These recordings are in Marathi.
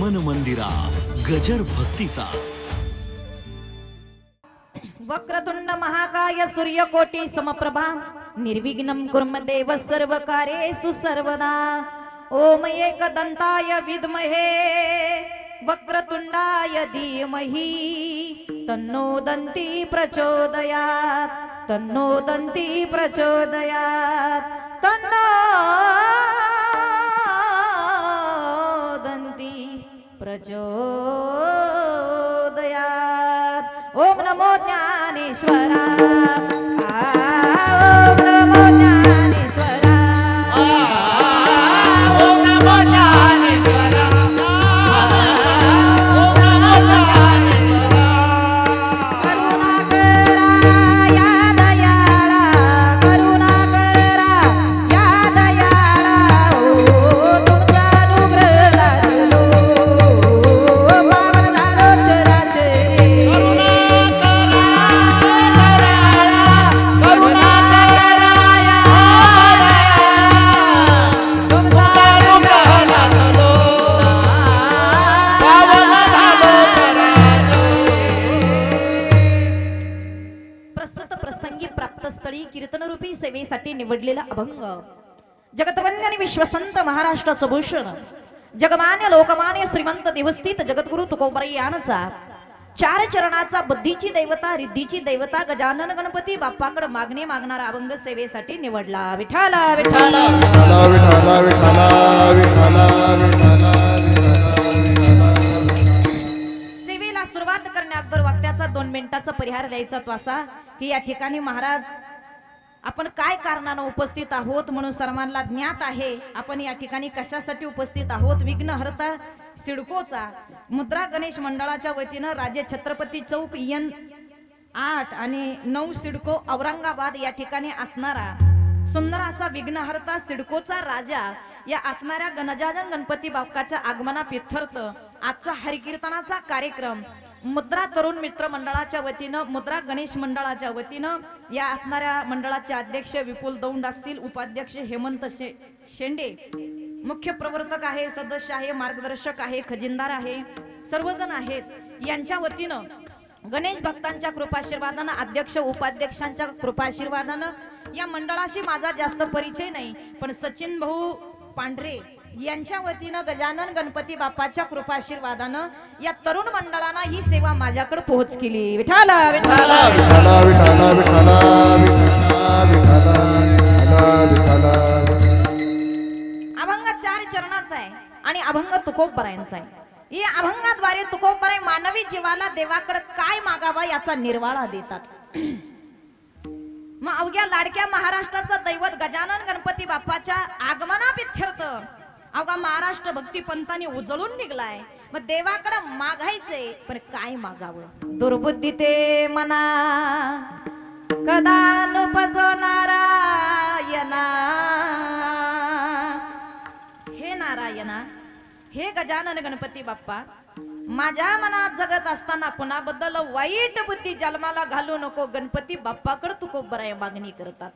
मन मंदिरा गजर भक्तीचा. वक्रतुंड महाकाय सूर्यकोटी समप्रभा निर्विघ्नं कुर्म देव सर्व कार्येषु सर्वदा. ओम एकदंताय विद्महे वक्रतुंडाय धीमहि तन्नो दंती प्रचोदयात तन्नो दंती प्रचोदयात तन्नो प्रचोदया ओम नमो ज्ञानेश्वरा कीर्तनरूपी सेवेसाठी निवडलेला अभंग. जगतवंद्य आणि विश्वसंत महाराष्ट्राचं भूषण. जगमान्य लोकमान्य श्रीमंत देवस्थित जगद्गुरु तुकोबराई यांचा चार चरणाचा बुद्धीची दैवता रिद्धीची दैवता गजानन गणपती बाप्पाकडे मागणी मागणारा अभंग सेवेसाठी निवडला. विठाला विठाला सेवेला सुरुवात करण्या अगोदर वाक्याचा दोन मिनिटाचा परिहार द्यायचा तो असा की या ठिकाणी महाराज आपण काय कारणानं उपस्थित आहोत म्हणून सर्वांना ज्ञात आहे. आपण या ठिकाणी कशासाठी उपस्थित आहोत? विघ्नहर्ता सिडकोचा मुद्रा गणेश मंडळाच्या वतीनं राजे छत्रपती चौक यन आठ आणि नऊ सिडको औरंगाबाद या ठिकाणी असणारा सुंदर असा विघ्नहर्ता सिडकोचा राजा या असणाऱ्या गणजानन गणपती बाप्पाच्या आगमना पिथर्थ आजचा हरिकीर्तनाचा कार्यक्रम मुद्रा तरुण मित्र मंडळाच्या वतीनं मुद्रा गणेश मंडळाच्या वतीनं या असणाऱ्या मंडळाचे अध्यक्ष विपुल दौंड असतील उपाध्यक्ष हेमंत शे शेंडे. मुख्य प्रवर्तक आहे सदस्य आहे मार्गदर्शक आहे खजिनदार आहे सर्वजण आहेत. यांच्या वतीनं गणेश भक्तांच्या कृपाशीर्वादानं अध्यक्ष उपाध्यक्षांच्या कृपाशीर्वादानं या मंडळाशी माझा जास्त परिचय नाही पण सचिन भाऊ पांढरे यांच्या वतीनं गजानन गणपती बाप्पाच्या कृपाशीर्वादानं या तरुण मंडळानं ही सेवा माझ्याकडे पोहोच केली. विठाला अभंग चार चरणाचा आहे आणि अभंग तुकोपरायांचा आहे. या अभंगाद्वारे तुकोपराय मानवी जीवाला देवाकडे काय मागावा याचा निर्वाळा देतात. मग अवघ्या लाडक्या महाराष्ट्राचं दैवत गजानन गणपती बाप्पाच्या आगमनापित्यर्थ अवघा महाराष्ट्र भक्ती पंथाने उजळून निघलाय. मग देवाकडे मागायचंय पण काय मागावं? दुर्बुद्धी ते मना कदा नुपजो नारायणा हे नारायणा हे गजानन गणपती बाप्पा माझ्या मनात जगत असताना कुणाबद्दल वाईट बुद्धी जन्माला घालू नको गणपती बाप्पाकडे तू खूप बराय मागणी करतात.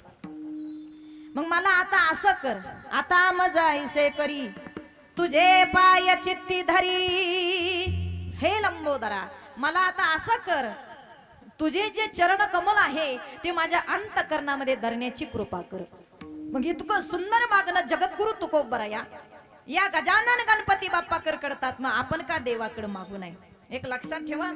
मग मला आता असं कर. आता मजा ऐसे करी. तुझे पाय चित्ती धरी. हे लंबोदरा मला आता असं कर. तुझे जे चरण कमल आहे ते माझ्या अंतकरणामध्ये धरण्याची कृपा कर. मग हे तुकं सुंदर मागणं जगद्गुरु तुकोबरा या. या गजानन गणपती बाप्पा कर करतात मग आपण का देवाकडे मागू नये? एक लक्षात ठेवा.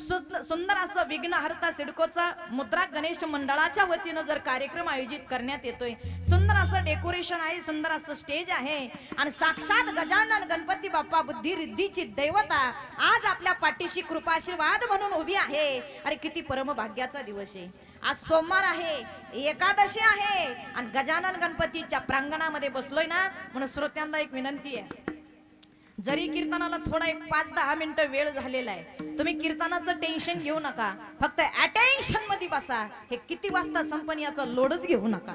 सुंदर असं विघ्नहर्ता सिडकोचा मुद्रा गणेश मंडळाच्या वतीनं जर कार्यक्रम आयोजित करण्यात येतोय. सुंदर असं डेकोरेशन आहे सुंदर असं स्टेज आहे. आणि साक्षात गजानन गणपती बाप्पा बुद्धी रिद्धीची दैवता आज आपल्या पाठीशी कृपाशीर्वाद म्हणून उभी आहे. अरे किती परमभाग्याचा दिवस आहे. आज सोमवार आहे एकादशी आहे. आणि गजानन गणपतीच्या प्रांगणामध्ये बसलोय ना म्हणून श्रोत्यांना एक विनंती आहे. जरी कीर्तनाला थोडा एक पाच दहा मिनिटं वेळ झालेला आहे तुम्ही कीर्तनाचं टेन्शन घेऊ नका. फक्त अटेन्शनमध्ये बसा. हे किती वाजता संपन याचा लोडच घेऊ नका.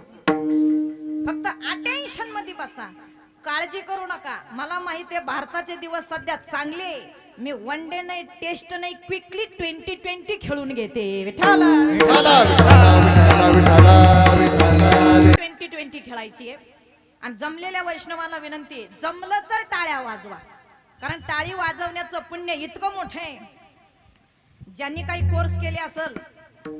फक्त अटेन्शनमध्ये बसा. काळजी करू नका. मला माहिती आहे भारताचे दिवस सध्या चांगले मी वन डे नाही टेस्ट नाही क्विकली ट्वेंटी ट्वेंटी खेळून घेते. विठाला ट्वेंटी ट्वेंटी खेळायची आहे. आणि जमलेल्या वैष्णवाला विनंती जमलं तर टाळ्या वाजवा. कारण टाळी वाजवण्याचं पुण्य इतकं मोठं आहे. ज्यांनी काही कोर्स केले असल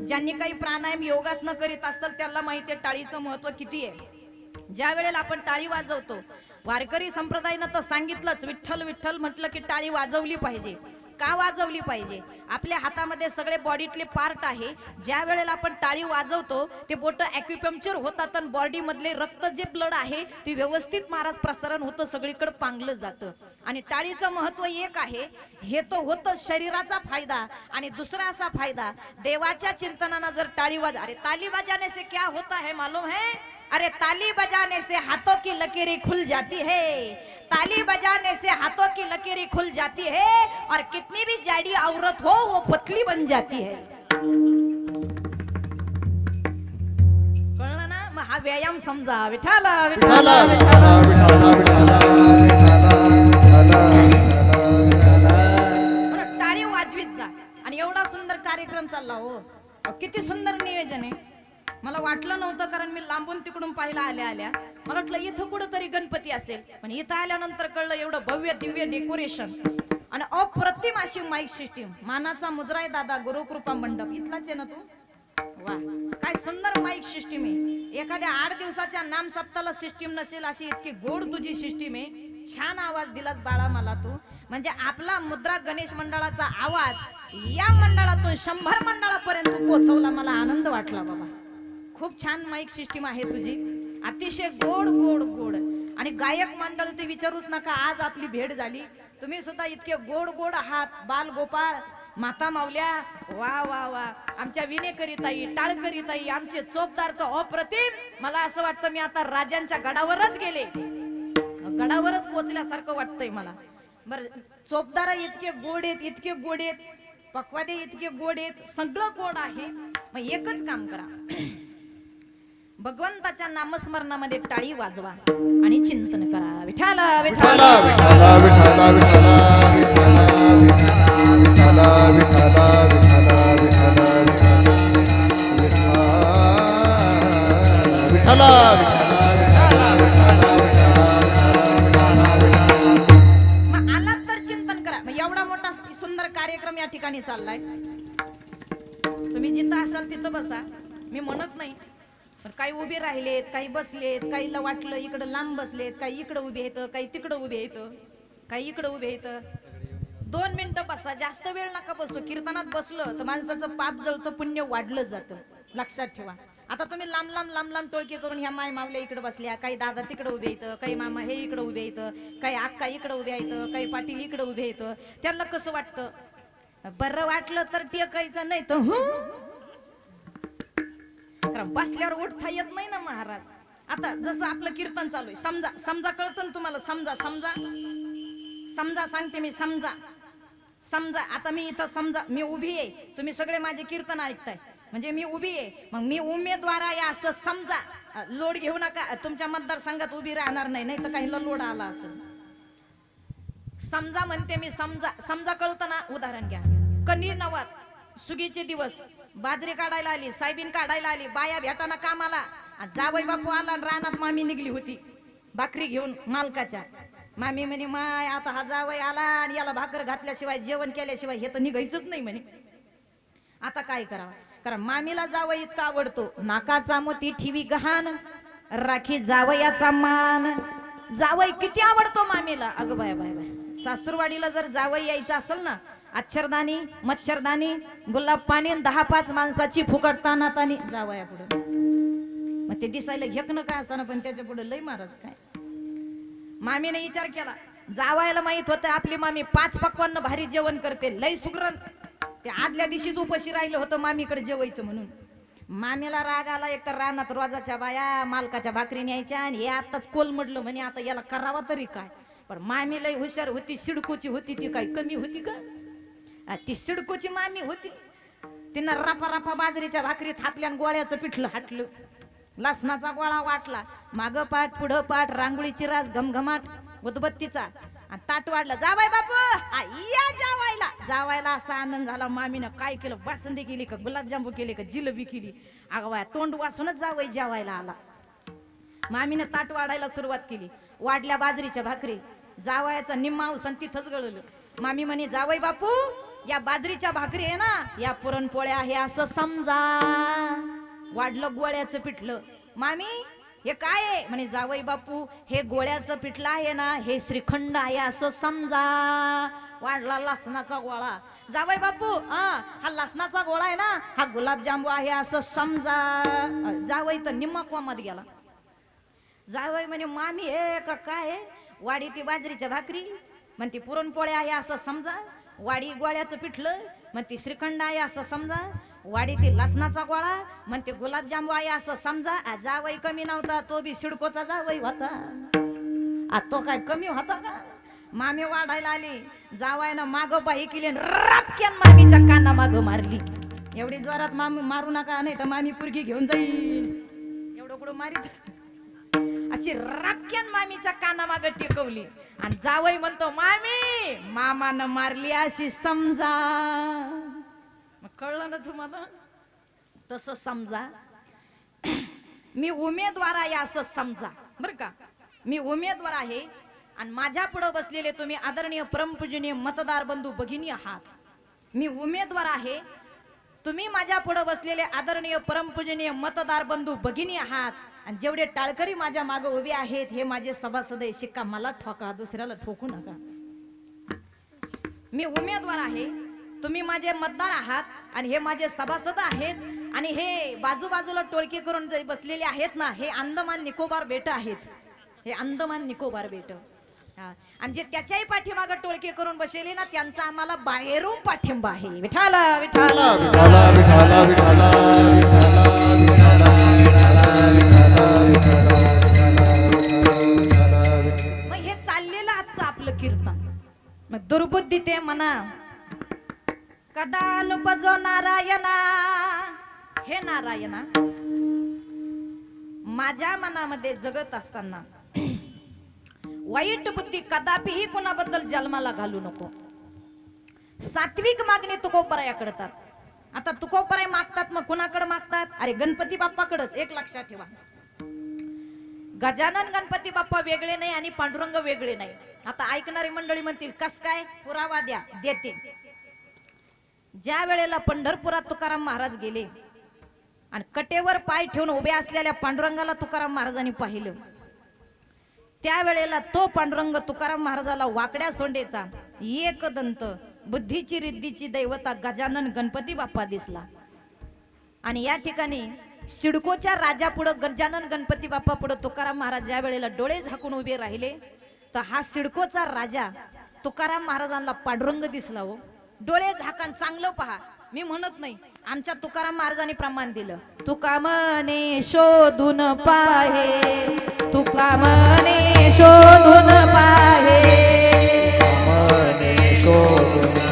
ज्यांनी काही प्राणायाम योगासनं करीत असतील त्यांना माहिती आहे टाळीचं महत्त्व किती आहे. ज्या वेळेला आपण टाळी वाजवतो वारकरी संप्रदायानं तर सांगितलंच विठ्ठल विठ्ठल म्हटलं की टाळी वाजवली पाहिजे. का वाजवली पाहिजे? आपल्या हातामध्ये सगळे बॉडीतले पार्ट आहे. ज्या वेळेला आपण टाळी वाजवतो ते बोट ॲक्युपंक्चर होतात आणि बॉडी मधले रक्त जे ब्लड आहे ते व्यवस्थित महाराज प्रसारण होतं सगळीकडे पांगलं जातं. आणि टाळीचं महत्त्व एक आहे हे तो होतं शरीराचा फायदा आणि दुसरा असा फायदा देवाच्या चिंतनानं जर टाळी वाज अरे ताली बजाने से क्या होता है मालूम है? अरे ताली बजाने से हाथों की लकीरें खुल जाती है. ताली बजाने से हाथों की लकीरें खुल जाती है और कितनी भी जाडी औरत हो वो पतली बन जाती है। कळलं ना मग हा व्यायाम समजा विठाला विठाला विठाला विठाला विठाला विठाला विठाला बरं, टाळी वाजवीत जा. आणि एवढा सुंदर कार्यक्रम चालला हो. किती सुंदर नियोजन आहे. मला वाटलं नव्हतं कारण मी लांबून तिकडून पाहायला आल्या आल्या. मला वाटलं इथं कुठंतरी गणपती असेल. पण इथं आल्यानंतर कळलं एवढं भव्य दिव्य डेकोरेशन आणि अप्रतिम अशी माईक सिस्टीम मानाचा मुद्राय दादा गुरुकृपा मंडप. इथलाच आहे ना तू? वा. काय सुंदर माईक सिस्टीम आहे एखाद्या आठ दिवसाच्या नाम सप्ताला सिस्टीम नसेल अशी इतकी गोड तुझी सिस्टीम आहे छान आवाज दिलास बाळा मला तू. म्हणजे आपला मुद्रा गणेश मंडळाचा आवाज या मंडळातून शंभर मंडळापर्यंत पोहोचवला. मला आनंद वाटला बाबा. खूप छान माईक सिस्टीम आहे तुझी. अतिशय गोड गोड गोड. आणि गायक मंडळ ते विचारूच नका आज आपली भेट झाली. तुम्ही सुद्धा इतके गोड गोड आहात. बाल गोपाळ माता मावल्या वा वा वा. आमच्या विनेकरीताई टाळकरीताई आमचे चोपदार तर अप्रतिम. मला असं वाटतं मी आता राजांच्या गडावरच गेले. गडावरच पोचल्यासारखं वाटतंय मला. बर चोपदारा इतके गोड आहेत इतके गोड आहेत. पक्वादे इतके गोड आहेत. सगळं गोड आहे. मग एकच काम करा. भगवंताच्या नामस्मरणामध्ये टाळी वाजवा आणि चिंतन करा. विठाल विठाल विठाला विठाला विठाला विठाला विठाला विठाला मग आलात तर चिंतन करा. मग एवढा मोठा सुंदर कार्यक्रम या ठिकाणी चाललाय. तुम्ही जिथं असाल तिथं बसा. मी म्हणत नाही. पण काही उभे राहिलेत काही बसलेत काहीला वाटलं इकडं लांब बसलेत काही इकडं उभे येत काही तिकडं उभे येत काही इकडं उभे येत दोन मिनिटं बसा जास्त वेळ नका बसू. कीर्तनात बसलं तर माणसाचं पाप जळतं पुण्य वाढलं जातं. लक्षात ठेवा. आता तुम्ही लांब लांब लांब लांब टोळके करून ह्या माय मावल्या इकडे बसल्या. काही दादा तिकडे उभे येतं काही मामा हे इकडे उभे येतं काही अक्का इकडे उभे येतं काही पाटील इकडे उभे येतं त्यांना कसं वाटतं? बरं वाटलं तर टेकायचं नाही तर कारण बसल्यावर उठता येत नाही ना महाराज. आता जसं आपलं कीर्तन चालू आहे समजा समजा कळतं ना तुम्हाला समजा समजा. समजा सांगते मी समजा. समजा आता मी इथं समजा मी उभी आहे. तुम्ही सगळे माझे कीर्तन ऐकताय. म्हणजे मी उभी आहे. मग मी उमेदवार आहे असं समजा. लोड घेऊ नका. तुमच्या मतदारसंघात उभी राहणार नाही नाही तर काहीला लोड आला असं समजा म्हणते मी समजा. समजा कळतं ना? उदाहरण घ्या. कनिर नवात सुगीचे दिवस. बाजरी काढायला आली सायबीन काढायला आली बाया भेटाना कामाला. जावई बापू आला आणि रानात मामी निघली होती भाकरी घेऊन मालकाच्या. मामी म्हणे माय आता हा जावई आला आणि याला भाकर घातल्याशिवाय जेवण केल्याशिवाय हे तर निघायचंच नाही म्हणे. आता काय करावं? कारण मामीला जावई इतका आवडतो. नाकाचा मोती ठिवी गहाण राखी जावयाचा मान. जावई किती आवडतो मामीला. अगं बाय बाय बाय. सासूरवाडीला जर जावई यायचं असेल ना अक्षरदानी मच्छरदानी गुलाब पाणी दहा पाच माणसाची फुकट तानातानी. जावया पुढे. मग ते दिसायला घेकणं काय असं पण त्याच्या पुढे लय मारत काय. मामीने विचार केला जावायला माहीत होतं आपली मामी पाच पक्वांना भारी जेवण करते लय सुगरण. ते आदल्या दिवशीच उपाशी राहिलं होतं मामीकडे जेवायचं म्हणून. मामीला राग आला एक तर रानात रोजाच्या बाया मालकाच्या भाकरी न्यायच्या आणि हे आताच कोलमडलं म्हणे आता याला करावा तरी काय. पण मामी लय हुशार होती शिडकोची होती ती काय कमी होती का? ती सिडकोची मामी होती. तिनं रापा रापा बाजरीच्या भाकरीत थापल्या आणि गोळ्याचं पिठलं हाटलं लसणाचा गोळा वाटला. माग पाठ पुढं पाठ रांगोळीची रास घमघमाट उदबत्तीचा. आणि ताट वाढला. जावाय बापू! या जावायला. जावायला असा आनंद झाला. मामीनं काय केलं? बासुंदी केली का? गुलाबजांबू केली का? जिलबी केली. अगं तोंड वासूनच जावई जेवायला आला. मामीनं ताट वाढायला सुरुवात केली. वाढल्या बाजरीच्या भाकरी. जावायचा निम्मा उसन तिथंच गळलं. मामी म्हणे जावई बापू या बाजरीच्या भाकरी आहे ना या पुरणपोळ्या आहे असं समजा. वाढलं गोळ्याचं पिठलं. मामी हे काय आहे? म्हणे जावई बापू हे गोळ्याचं पिठलं आहे ना हे श्रीखंड आहे असं समजा. वाढला लसणाचा गोळा. जावई बापू हा हा लसणाचा गोळा आहे ना हा गुलाबजांबू आहे असं समजा. जावई तर निम्मा कोमात गेला. जावई म्हणे मामी हे का काय आहे? वाडी ती बाजरीच्या भाकरी म्हणते पुरणपोळ्या आहे असं समजा. वाडी गोळ्याचं पिठलं म्हणते श्रीखंड आहे असं समजा वाडी ती लसणाचा गोळा म्हणते गुलाबजाम आहे असं समजा जावई कमी नव्हता तो बी सिडकोचा जावई होता. आ तो काय कमी होता का? मामी वाढायला आली जावायनं माग बाही केली आणि मामीच्या काना माग मारली. एवढी जोरात मामी मारू नका नाही तर मामी पुरगी घेऊन जाईल. एवढं कुठं मारीत अशी राक्यान मामीच्या कानामाग टेकवली. आणि जावई म्हणतो मामी मामानं मारली अशी समजा. मग कळलं ना तुम्हाला? तस समजा. मी उमेदवार आहे असं समजा. बर का? मी उमेदवार आहे आणि माझ्या पुढे बसलेले तुम्ही आदरणीय परमपूजनीय मतदार बंधू भगिनी आहात. मी उमेदवार आहे. तुम्ही माझ्या पुढे बसलेले आदरणीय परमपूजनीय मतदार बंधू भगिनी आहात. आणि जेवढे टाळकरी माझ्या मागे उभे आहेत हे माझे सभासद शिक्का मला ठोका दुसऱ्याला ठोकू नका. मी उमेदवार आहे तुम्ही माझे मतदार आहात आणि हे माझे सभासद आहेत आणि हे बाजूबाजूला टोळकी करून बसलेले आहेत ना हे अंदमान निकोबार बेट आहेत. हे अंदमान निकोबार बेट. आणि जे त्याच्याही पाठीमाग टोळके करून बसले ना त्यांचा आम्हाला बाहेरून पाठिंबा आहे. विठाला विठाला विठाला विठाला विठाला मग दुर्बुद्धी ते म्हणा कदा नारायणा? हे नारायणा माझ्या मनामध्ये जगत असताना वाईट बुद्धी कदापिही कुणाबद्दल जन्माला घालू नको. सात्विक मागणी तुकोपराया करतात आता तुकोपराय मागतात मग कुणाकडे मागतात? अरे गणपती बाप्पाकडच एक लक्षात ठेवा. गजानन गणपती बाप्पा वेगळे नाही आणि पांडुरंग वेगळे नाही. आता ऐकणारी मंडळी म्हणतील कस काय? पुरावा द्या देते. ज्या वेळेला पंढरपुरात तुकाराम महाराज गेले आणि कटेवर पाय ठेवून उभे असलेल्या पांडुरंगाला तुकाराम महाराजांनी पाहिलं त्यावेळेला तो पांडुरंग तुकाराम महाराजाला वाकड्या सोंडेचा एक दंत बुद्धीची रिद्धीची दैवता गजानन गणपती बाप्पा दिसला. आणि या ठिकाणी सिडकोच्या राजा पुढं गजानन गणपती बाप्पा पुढं तुकाराम महाराज ज्या वेळेला डोळे झाकून उभे राहिले तर हा सिडकोचा राजा तुकाराम महाराजांना पांडुरंग दिसला हो. डोळे झाकण चांगलं पहा. मी म्हणत नाही आमच्या तुकाराम महाराजांनी प्रमाण दिलं. तुका मने शोधून पाहे. तुका मने शोधून पाहे. मने शोधून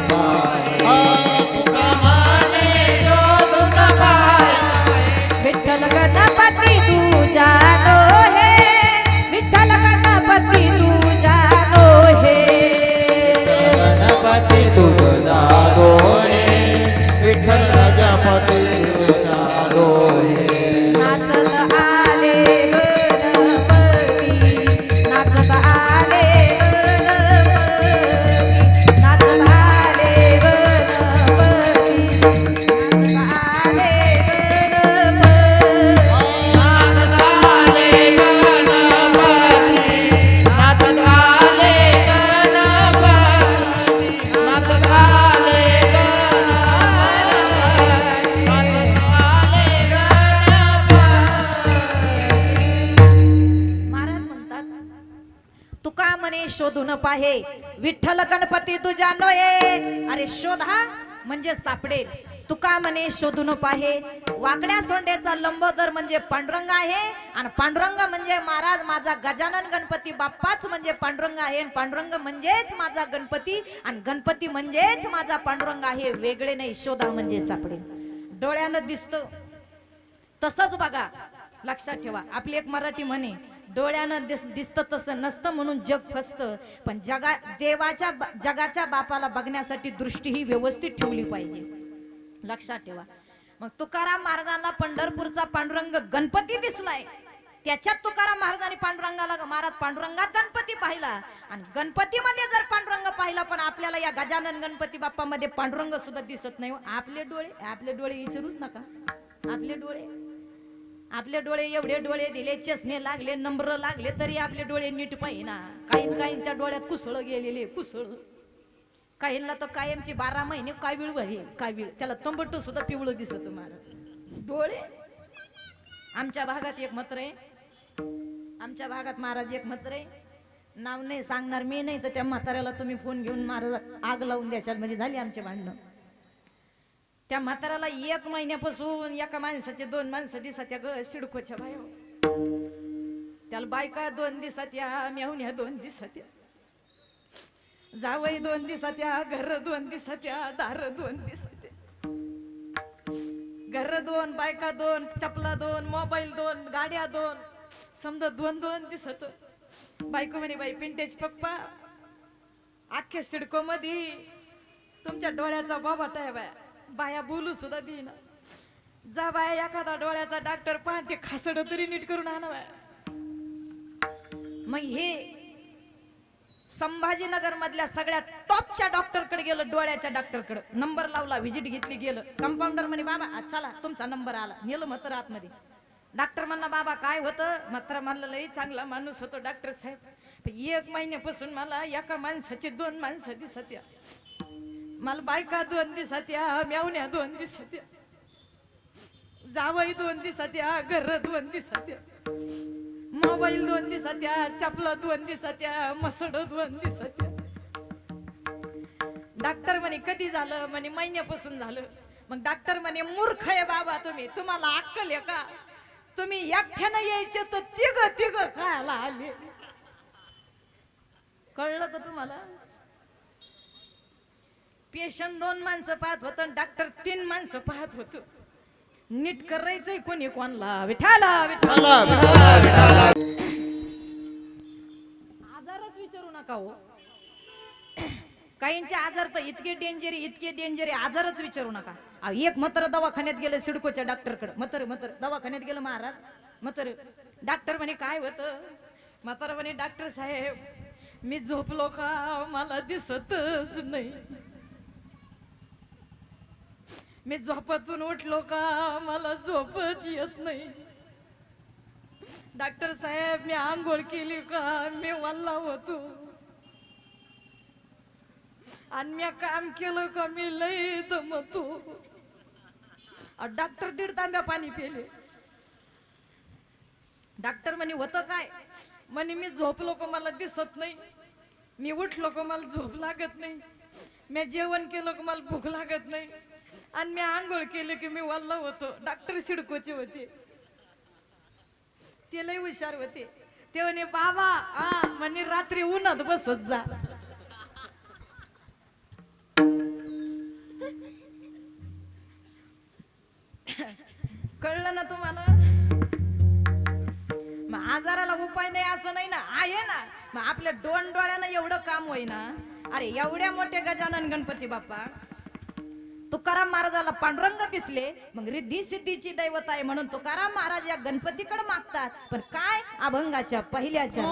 शोधून पाहे विठ्ठल गणपती तुझ्या नोये. अरे शोधा म्हणजे सापडेल. तुका म्हणे शोधून पाहे वाकड्या सोंड्याचा लंबोदर म्हणजे पांडुरंग आहे. आणि पांडुरंग म्हणजे महाराज माझा गजानन गणपती बाप्पाच म्हणजे पांडुरंग आहे. आणि पांडुरंग म्हणजेच माझा गणपती. आणि गणपती म्हणजेच माझा पांडुरंग आहे. वेगळे नाही. शोधा म्हणजे सापडेल. डोळ्यानं दिसतो. तसंच बघा. लक्षात ठेवा. आपली एक मराठी म्हणे डोळ्यानं दिस दिसतं तसं नसतं म्हणून जग फसतं. पण जगा देवाच्या जगाच्या बापाला बघण्यासाठी दृष्टी ही व्यवस्थित ठेवली पाहिजे. लक्षात ठेवा. मग तुकाराम महाराजांना पंढरपूरचा पांडुरंग गणपती दिसलाय. त्याच्यात तुकाराम महाराजांनी पांडुरंगाला ग- महाराज पांडुरंगात गणपती पाहिला. आणि गणपतीमध्ये जर पांडुरंग पाहिला पण आपल्याला या गजानन गणपती बाप्पामध्ये पांडुरंग सुद्धा दिसत नाही हो. आपले डोळे आपले डोळे विचारूच नका. आपले डोळे. आपले डोळे एवढे डोळे दिले चष्मे लागले नंबर लागले तरी आपले डोळे नीट पाहिना. काही काहींच्या डोळ्यात कुसळ गेलेले कुसळ. काहींना तर कायमची बारा महिने कावीळ भरे कावीळ. त्याला तंबट सुद्धा पिवळं दिसत तुम्हाला डोळे? आमच्या भागात एक मत्र आहे. आमच्या भागात महाराज एक मत्र आहे. नाव नाही सांगणार मी नाही तर त्या म्हाताऱ्याला तुम्ही फोन घेऊन महाराज आग लावून द्याशाल म्हणजे झाली आमचे भांडणं. त्या म्हाताराला एक महिन्यापासून एका माणसाचे दोन माणसं दिसत या ग सिडकोच्या बाय त्याला बायका दोन दिसत या मेहुण्या दोन दिसत या जावई दोन दिसत या घर दोन दिसत या दार दोन दिसत घर दोन बायका दोन चपला दोन मोबाईल दोन गाड्या दोन समजा दोन दोन दिसत. बायको म्हणे बाई पिंटेज पप्पा अख्ख्या सिडको मध्ये तुमच्या डोळ्याचा बाबा टाय बाया बाया बोलू सुद्धा देईना. जा बाया एखादा डोळ्याचा डॉक्टर पाहते खासड तरी नीट करून आणा बाया. मग हे संभाजीनगर मधल्या सगळ्या टॉपच्या डॉक्टरकडे गेलं डोळ्याच्या डॉक्टरकडे नंबर लावला व्हिजिट घेतली गेलं. कंपाऊंडर म्हणे बाबा चला तुमचा नंबर आला. नेलं मत आतमध्ये. डॉक्टर म्हणला बाबा काय होतं? मात्र म्हणलं लई चांगला माणूस होतो डॉक्टर साहेब. एक महिन्यापासून मला एका माणसाचे दोन माणसं दिसत्या मला बायका दोन दिवसात या मेवण्या दोन दिवसात या. जावई दोन दिवसात या घर दोन दिवसात या. मोबाईल दोन दिवसात या चपला दोन दिवसात या मसड दोन दिवसात या. डॉक्टर म्हणे कधी झालं? म्हणे महिन्यापासून झालं. मग डॉक्टर म्हणे मूर्ख आहे बाबा तुम्ही तुम्हाला अक्कल आहे का? तुम्ही एकट्यानं यायचे तर तिघ तिघ खायला आले. कळलं का तुम्हाला? पेशंट दोन माणसं पाहत होत डॉक्टर तीन माणसं पाहत होत. नीट करायचंय कोणी कोणला? विठाला विठाला. आजारच विचारू नका हो. काहींचे आजार तर इतके डेंजर इतके डेंजर आजारच विचारू नका. एक मत्र दवाखान्यात गेले सिडकोच्या डॉक्टरकडे मतर मतर दवाखान्यात गेलं महाराज. मतर डॉक्टर म्हणे काय होत? म्हातारा म्हणे डॉक्टर साहेब मी झोपलो का? मला दिसतच नाही. मी झोपातून उठलो का? मला झोपच येत नाही. डॉक्टर साहेब मी आंघोळ केली का? मी वल्ला होतो. आणि मी काम केलं का? मी लय दमतो. डॉक्टर दीड तांब्या पाणी पिले. डॉक्टर म्हणे होतं काय? म्हणे मी झोपलो का? मला दिसत नाही. मी उठलो का? मला झोप लागत नाही. मी जेवण केलं का? मला भूक लागत नाही. आणि मी आंघोळ केलं की मी वल्ला होतो. डॉक्टर सिडकोची होती. ते लय हुशार होते. ते म्हणे बाबा हा म्हणे रात्री उन्हात बसत जा. कळलं ना तुम्हाला? मग आजाराला उपाय नाही असं नाही ना? आहे ना? मग आपल्या दोन डोळ्यानं एवढं काम होईना? अरे एवढ्या मोठे गजानन गणपती बाप्पा तुकाराम महाराजाला पांडुरंग दिसले. मग रिद्धी सिद्धीची दैवत आहे म्हणून तुकाराम महाराज या गणपतीकडे मागतात. पण काय? अभंगाच्या पहिल्याच्या